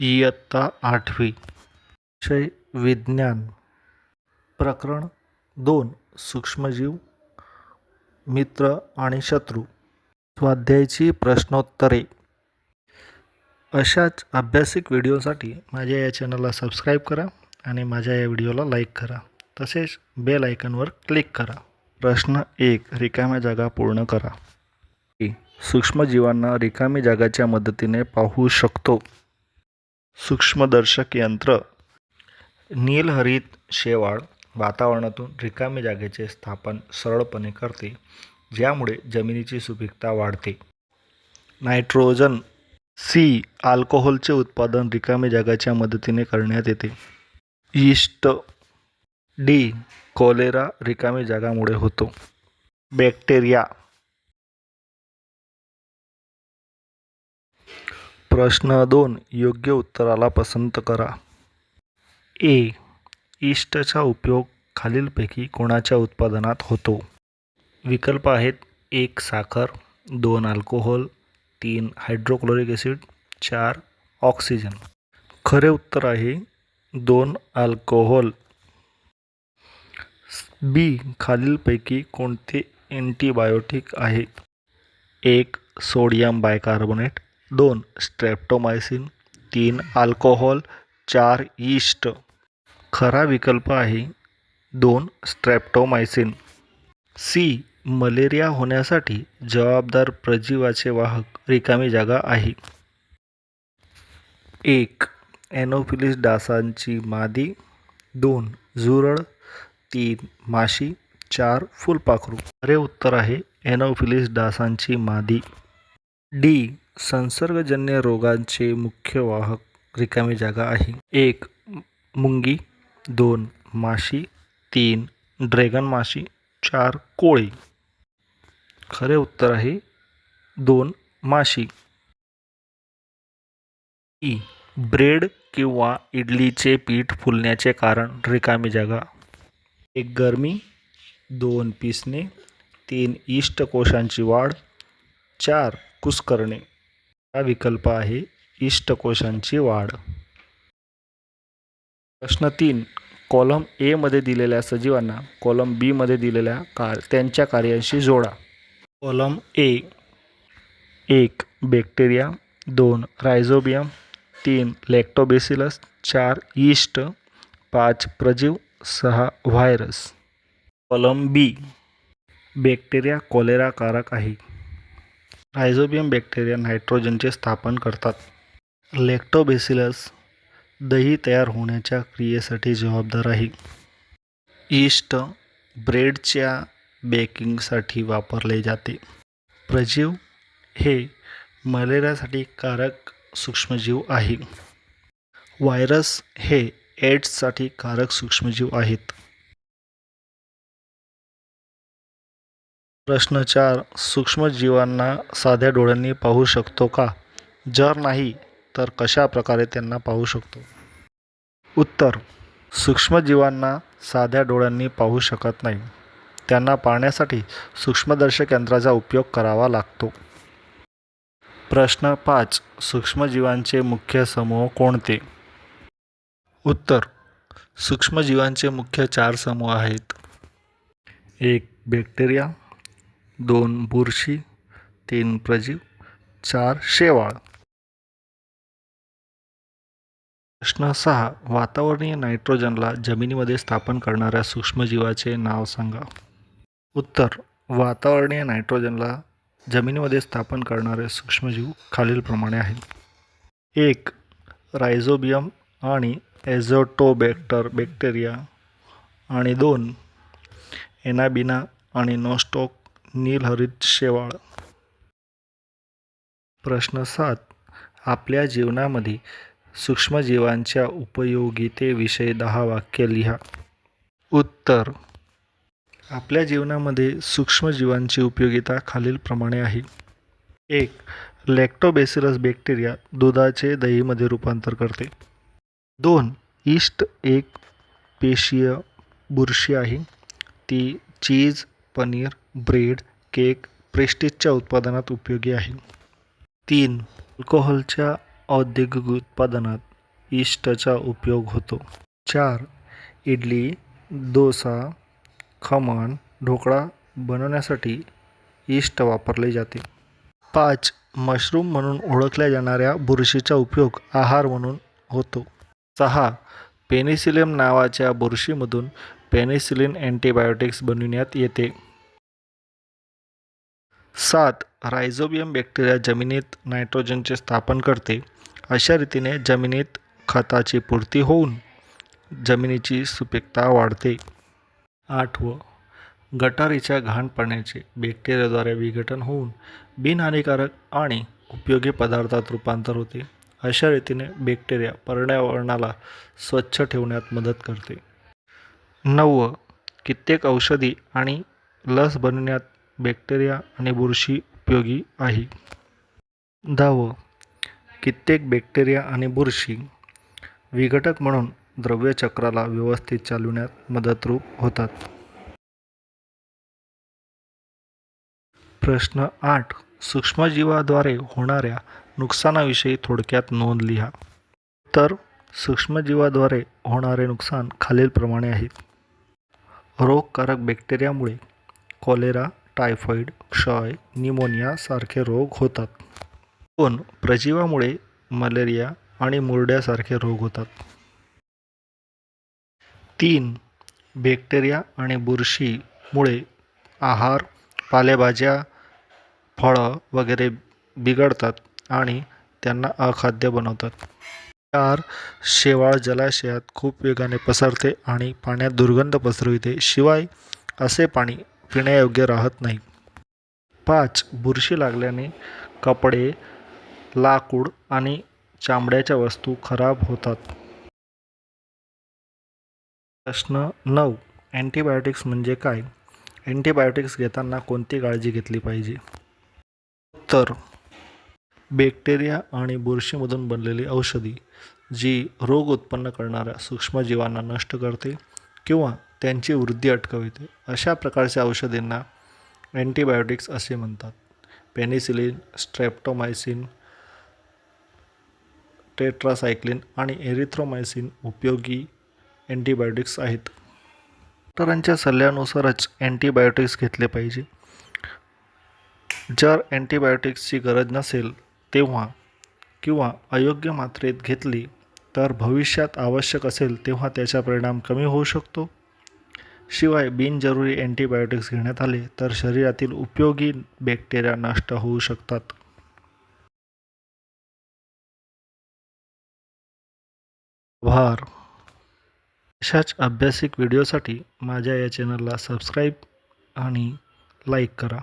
इयत्ता आठवी. विषय विज्ञान. प्रकरण दोन. सूक्ष्मजीव मित्र आणि शत्रू. स्वाध्यायाची प्रश्नोत्तरे. अशाच अभ्यासिक व्हिडिओसाठी माझ्या या चॅनलला सबस्क्राईब करा आणि माझ्या या व्हिडिओला लाईक करा. तसेच बेल आयकनवर क्लिक करा. प्रश्न एक. रिकाम्या जागा पूर्ण करा. सूक्ष्मजीवांना रिकामी जागाच्या मदतीने पाहू शकतो. सूक्ष्मदर्शक यंत्र. नीलहरित शेवाळ वातावरणातून रिकामी जागेचे स्थापन सरळपणे करते ज्यामुळे जमिनीची सुपीकता वाढते. नायट्रोजन सी अल्कोहोलचे उत्पादन रिकामी जागाच्या मदतीने करण्यात येते. यीस्ट डी कॉलेरा रिकामी जागामुळे होतो. बॅक्टेरिया प्रश्न दोन योग्य उत्तराला पसंत करा. ए इष्टचा उपयोग खालीलपैकी कोणाच्या उत्पादनात होतो? विकल्प आहेत एक साखर दोन अल्कोहोल तीन हायड्रोक्लोरिक ॲसिड चार ऑक्सिजन. खरे उत्तर आहे दोन अल्कोहोल. बी खालीलपैकी कोणते अँटीबायोटिक आहे एक सोडियम बायकार्बोनेट दोन स्ट्रॅप्टोमायसिन तीन अल्कोहोल चार यीस्ट. खरा विकल्प आहे दोन स्ट्रॅप्टोमायसिन. सी मलेरिया होण्यासाठी जबाबदार प्रजीवाचे वाहक रिकामी जागा आहे. एक ॲनोफिलिस डासांची मादी. दोन झुरळ. तीन माशी. चार फुलपाखरू. खरे उत्तर आहे ॲनोफिलिस डासांची मादी. डी संसर्गजन्य रोगांचे मुख्य वाहक रिकामी जागा आहे. एक मुंगी. दोन माशी. तीन ड्रॅगन माशी. चार कोळी. खरे उत्तर आहे दोन माशी. ई ब्रेड किंवा इडलीचे पीठ फुलण्याचे कारण रिकामी जागा. एक गरमी. दोन पिसणे. तीन इष्ट कोशांची वाढ. चार कुस्करणे. हा विकल्प आहे इष्टकोशांची वाढ. प्रश्न तीन. कॉलम एमध्ये दिलेल्या सजीवांना कॉलम बीमध्ये दिलेल्या कार त्यांच्या कार्यांशी जोडा. कॉलम ए एक बॅक्टेरिया दोन रायझोबियम तीन लॅक्टोबेसिलस चार यीस्ट पाच प्रजीव सहा व्हायरस. कॉलम बी बॅक्टेरिया कॉलेराकारक आहे. रायझोबियम बॅक्टेरिया नायट्रोजनचे स्थापन करतात. लॅक्टोबेसिलस दही तयार होण्याच्या क्रियेसाठी जबाबदार आहे. ईस्ट ब्रेडच्या बेकिंगसाठी वापरले जाते. प्रजीव हे मलेरियासाठी कारक सूक्ष्मजीव आहे. व्हायरस हे एड्ससाठी कारक सूक्ष्मजीव आहेत. प्रश्न चार सूक्ष्मजीवांना साध्या डोळ्यांनी पाहू शकतो का? जर नाही तर कशा प्रकारे त्यांना पाहू शकतो? उत्तर सूक्ष्मजीवांना साध्या डोळ्यांनी पाहू शकत नाही. त्यांना पाहण्यासाठी सूक्ष्मदर्शक यंत्राचा उपयोग करावा लागतो. प्रश्न पाच सूक्ष्मजीवांचे मुख्य समूह कोणते? उत्तर सूक्ष्मजीवांचे मुख्य चार समूह आहेत. एक बॅक्टेरिया दोन बुरशी तीन प्रजीव चार शेवाळ. प्रश्न सहा वातावरणीय नायट्रोजनला जमिनीमध्ये स्थापन करणाऱ्या सूक्ष्मजीवाचे नाव सांगा. उत्तर वातावरणीय नायट्रोजनला जमिनीमध्ये स्थापन करणारे सूक्ष्मजीव खालीलप्रमाणे आहेत. एक रायझोबियम आणि एझोटोबॅक्टर बॅक्टेरिया आणि दोन एनाबिना आणि नोस्टोक नीलहरित शेवाळ. प्रश्न सात. आपल्या जीवनामध्ये सूक्ष्मजीवांच्या उपयोगितेविषयी दहा वाक्य लिहा. उत्तर. आपल्या जीवनामध्ये सूक्ष्मजीवांची उपयोगिता खालीलप्रमाणे आहे. एक. लॅक्टोबेसिलस बॅक्टेरिया दुधाचे दहीमध्ये रूपांतर करते. दोन. ईस्ट एक पेशीय बुरशी आहे. ती चीज पनीर ब्रेड केक प्रेस्टिजच्या उत्पादनात उपयोगी आहे. तीन अल्कोहोलच्या औद्योगिक उत्पादनात इष्टचा उपयोग होतो. चार इडली डोसा खमण ढोकळा बनवण्यासाठी इष्ट वापरले जाते. पाच मशरूम म्हणून ओळखल्या जाणाऱ्या बुरशीचा उपयोग आहार म्हणून होतो. सहा पेनिसिलियम नावाच्या बुरशीमधून पेनिसिलिन अँटीबायोटिक्स बनविण्यात येते. सात रायझोबियम बॅक्टेरिया जमिनीत नायट्रोजनचे स्थापन करते. अशा रीतीने जमिनीत खताची पूर्ती होऊन जमिनीची सुपीकता वाढते. आठवं गटारीच्या घाण पाण्याचे बॅक्टेरियाद्वारे विघटन होऊन बिनहानिकारक आणि उपयोगी पदार्थात रूपांतर होते. अशा रीतीने बॅक्टेरिया पर्यावरणाला स्वच्छ ठेवण्यात मदत करते. नववं कित्येक औषधी आणि लस बनवण्यात बॅक्टेरिया आणि बुरशी उपयोगी आहे. दहावं कित्येक बॅक्टेरिया आणि बुरशी विघटक म्हणून द्रव्यचक्राला व्यवस्थित चालविण्यात मदतरूप होतात. प्रश्न आठ. सूक्ष्मजीवाद्वारे होणाऱ्या नुकसानाविषयी थोडक्यात नोंद लिहा. तर सूक्ष्मजीवाद्वारे होणारे नुकसान खालीलप्रमाणे आहे. रोगकारक बॅक्टेरियामुळे कॉलेरा टायफॉईड क्षय निमोनियासारखे रोग होतात. पण प्रजीवामुळे मलेरिया आणि मुरड्यासारखे रोग होतात. तीन बॅक्टेरिया आणि बुरशीमुळे आहार पालेभाज्या फळं वगैरे बिघडतात आणि त्यांना अखाद्य बनवतात. चार शेवाळ जलाशयात खूप वेगाने पसरते आणि पाण्यात दुर्गंध पसरविते. शिवाय असे पाणी पिण्यायोग्य राहत नाही. पाच बुरशी लागल्याने कपडे लाकूड आणि चामड्याच्या वस्तू खराब होतात. प्रश्न नऊ अँटीबायोटिक्स म्हणजे काय? अँटीबायोटिक्स घेताना कोणती काळजी घेतली पाहिजे? तर बॅक्टेरिया आणि बुरशीमधून बनलेली औषधी जी रोग उत्पन्न करणाऱ्या सूक्ष्मजीवांना नष्ट करते किंवा त्यांची वृद्धी अटकविते अशा प्रकारच्या औषधींना अँटीबायोटिक्स असे म्हणतात. पेनिसिलिन स्ट्रेप्टोमायसिन टेट्रासायक्लिन आणि एरिथ्रोमायसिन उपयोगी अँटीबायोटिक्स आहेत. डॉक्टरांच्या सल्ल्यानुसारच अँटीबायोटिक्स घेतले पाहिजे. जर अँटीबायोटिक्सची गरज नसेल तेव्हा किंवा अयोग्य मात्रेत घेतली तर भविष्यात आवश्यक असेल तेव्हा त्याचा परिणाम कमी होऊ शकतो. शिवाय बिनजरुरी अँटीबायोटिक्स घेण्यात आले तर शरीरातील उपयोगी बॅक्टेरिया नष्ट होऊ शकतात. आभार. अशाच अभ्यासिक व्हिडिओसाठी माझ्या या चॅनलला सबस्क्राईब आणि लाईक करा.